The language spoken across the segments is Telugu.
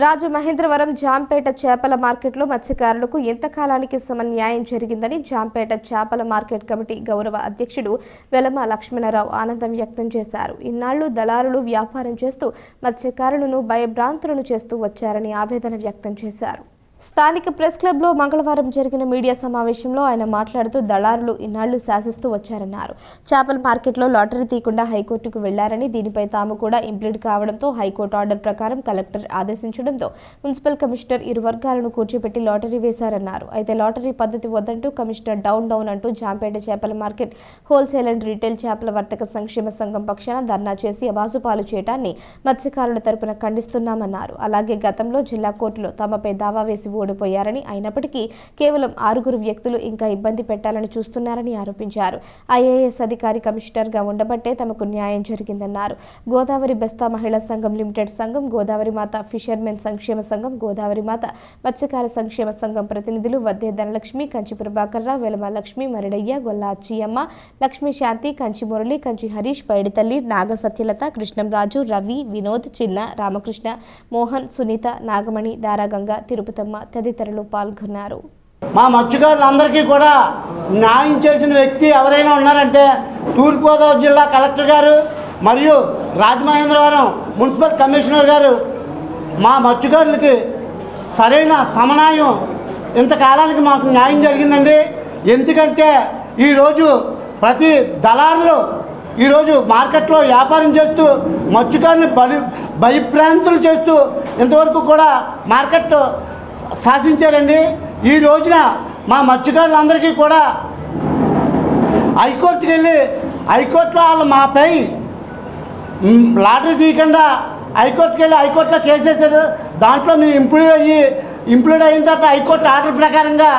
రాజమహేంద్రవరం జాంపేట చేపల మార్కెట్లో మత్స్యకారులకు ఎంతకాలానికి సమన్యాయం జరిగిందని జాంపేట చేపల మార్కెట్ కమిటీ గౌరవ అధ్యక్షుడు వెలమ లక్ష్మణరావు ఆనందం వ్యక్తం చేశారు. ఇన్నాళ్ళు దళారులు వ్యాపారం చేస్తూ మత్స్యకారులను భయభ్రాంతులను చేస్తూ వచ్చారని ఆవేదన వ్యక్తం చేశారు. స్థానిక ప్రెస్ క్లబ్లో మంగళవారం జరిగిన మీడియా సమావేశంలో ఆయన మాట్లాడుతూ దళారులు ఇన్నాళ్ళు శాసిస్తూ వచ్చారన్నారు. చేపల మార్కెట్లో లాటరీ తీయకుండా హైకోర్టుకు వెళ్ళారని దీనిపై తాము కూడా ఇంప్లీడ్ కావడంతో హైకోర్టు ఆర్డర్ ప్రకారం కలెక్టర్ ఆదేశించడంతో మున్సిపల్ కమిషనర్ ఇరు వర్గాలను కూర్చోపెట్టి లాటరీ వేశారన్నారు. అయితే లాటరీ పద్ధతి వద్దంటూ కమిషనర్ డౌన్ డౌన్ అంటూ జాంపేట చేపల మార్కెట్ హోల్సేల్ అండ్ రీటైల్ చేపల వర్తక సంక్షేమ సంఘం పక్షాన ధర్నా చేసి అబాసుపాలు చేయడాన్ని మత్స్యకారుల తరపున ఖండిస్తున్నామన్నారు. అలాగే గతంలో జిల్లా కోర్టులో తమపై దావా వేసి ఓడిపోయారని అయినప్పటికీ కేవలం ఆరుగురు వ్యక్తులు ఇంకా ఇబ్బంది పెట్టాలని చూస్తున్నారని ఆరోపించారు. ఐఏఎస్ అధికారి కమిషనర్గా ఉండబట్టే తమకు న్యాయం జరిగిందన్నారు. గోదావరి బెస్తా మహిళా సంఘం లిమిటెడ్ సంఘం గోదావరి మాత ఫిషర్మెన్ సంక్షేమ సంఘం గోదావరి మాత మత్స్యకార సంక్షేమ సంఘం ప్రతినిధులు వద్దే ధనలక్ష్మి కంచి ప్రభాకర్రావు వెలమ లక్ష్మి మరిడయ్య గొల్ల అచ్చియమ్మ లక్ష్మీ శాంతి కంచి మురళి కంచి హరీష్ పైడితల్లి నాగ సత్యలత కృష్ణంరాజు రవి వినోద్ చిన్న రామకృష్ణ మోహన్ సునీత నాగమణి దారాగంగ తిరుపతమ్మ తదితరులు పాల్గొన్నారు మా మత్స్యకారులందరికీ కూడా న్యాయం చేసిన వ్యక్తి ఎవరైనా ఉన్నారంటే తూర్పుగోదావరి జిల్లా కలెక్టర్ గారు మరియు రాజమహేంద్రవరం మున్సిపల్ కమిషనర్ గారు మా మత్స్యకారులకి సరైన సమన్యాయం ఇంతకాలానికి మాకు న్యాయం జరిగిందండి ఎందుకంటే ఈరోజు ప్రతి దళారులు ఈరోజు మార్కెట్లో వ్యాపారం చేస్తూ మత్స్యకారుని బలి భయభ్రాంతులు చేస్తూ ఇంతవరకు కూడా మార్కెట్ శాసించారండి. ఈ రోజున మా మత్స్యకారులందరికీ కూడా హైకోర్టుకి వెళ్ళి హైకోర్టులో వాళ్ళు మాపై లాటరీ తీయకుండా హైకోర్టుకి వెళ్ళి హైకోర్టులో కేసేసారు దాంట్లో మేము ఇంప్లూడ్ అయ్యి ఇంప్లూడ్ అయిన తర్వాత హైకోర్టు ఆర్డర్ ప్రకారంగా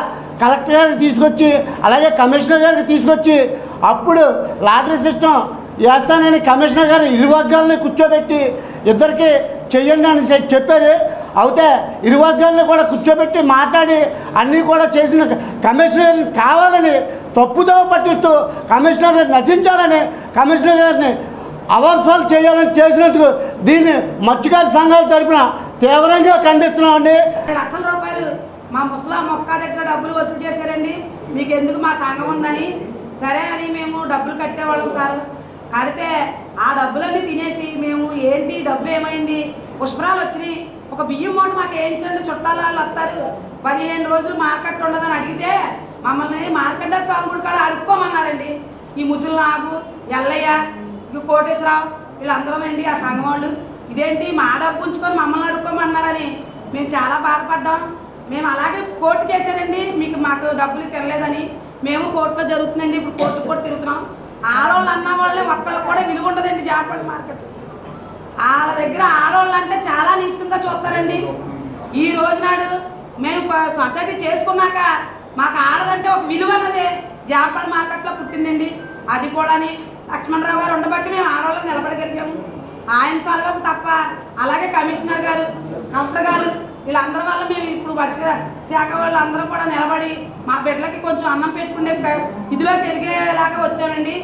కలెక్టర్ గారికి తీసుకొచ్చి అలాగే కమిషనర్ గారికి తీసుకొచ్చి అప్పుడు లాటరీ సిస్టమ్ వేస్తానని కమిషనర్ గారు ఇరు వర్గాలని కూర్చోబెట్టి ఇద్దరికి చెయ్యండి అని చెప్పారు. అయితే ఇరు వర్గాలను కూడా కూర్చోబెట్టి మాట్లాడి అన్నీ కూడా చేసిన కమిషనర్ కావాలని తప్పుదోవ పట్టిస్తూ కమిషనర్ గారిని నశించాలని కమిషనర్ గారిని అవర్సాలు చేయాలని చేసినందుకు దీన్ని మత్స్యకార సంఘాల తరపున తీవ్రంగా ఖండిస్తున్నామండి. లక్షల రూపాయలు మా ముసలా మొక్క దగ్గర డబ్బులు వసూలు చేశారండి. మీకు ఎందుకు మా సంఘం ఉందని? సరే అని మేము డబ్బులు కట్టేవాళ్ళం సార్. కడితే ఆ డబ్బులన్నీ తినేసి మేము ఏంటి డబ్బు ఏమైంది? పుష్పరాలు వచ్చినాయి. ఒక బియ్యం మూట మాకు వేయించండి చుట్టాల వాళ్ళు వస్తారు. పదిహేను రోజులు మార్కెట్ ఉండదని అడిగితే మమ్మల్ని మార్కెట్ స్వామి కాడ అడుక్కోమన్నారండి. ఈ ముసలి నాగు ఎల్లయ్య ఇక కోటేశ్వరరావు వీళ్ళందరూనండి ఆ సంఘం వాళ్ళు? ఇదేంటి? మా డబ్బు ఉంచుకొని మమ్మల్ని అడుక్కోమన్నారని మేము చాలా బాధపడ్డాం. మేము అలాగే కోర్టుకి వేసారండి మీకు మాకు డబ్బులు తినలేదని మేము కోర్టులో జరుగుతుందండి. ఇప్పుడు కోర్టు కూడా తిరుగుతున్నాం. ఆడవాళ్ళు అన్న వాళ్ళే ఒక్కళ్ళకి కూడా విలువ ఉండదండి జాపడి మార్కెట్. వాళ్ళ దగ్గర ఆడవాళ్ళు అంటే చాలా నిశ్చితంగా చూస్తారండి. ఈ రోజు నాడు మేము సొసైటీ చేసుకున్నాక మాకు ఆడదంటే ఒక విలువ అన్నదే. జాపడ మార్కెట్లో పుట్టిందండి. అది కూడాని లక్ష్మణరావు గారు ఉండబట్టి మేము ఆడవాళ్ళని నిలబడగలిగాము. ఆయన తలవం తప్ప అలాగే కమిషనర్ గారు కలెక్టర్ గారు వీళ్ళందరి వల్ల మేము ఇప్పుడు వచ్చిన శాఖ వాళ్ళు అందరం కూడా నిలబడి మా బిడ్డలకి కొంచెం అన్నం పెట్టుకునే ఇదిలో పెరిగేలాగా వచ్చామండి.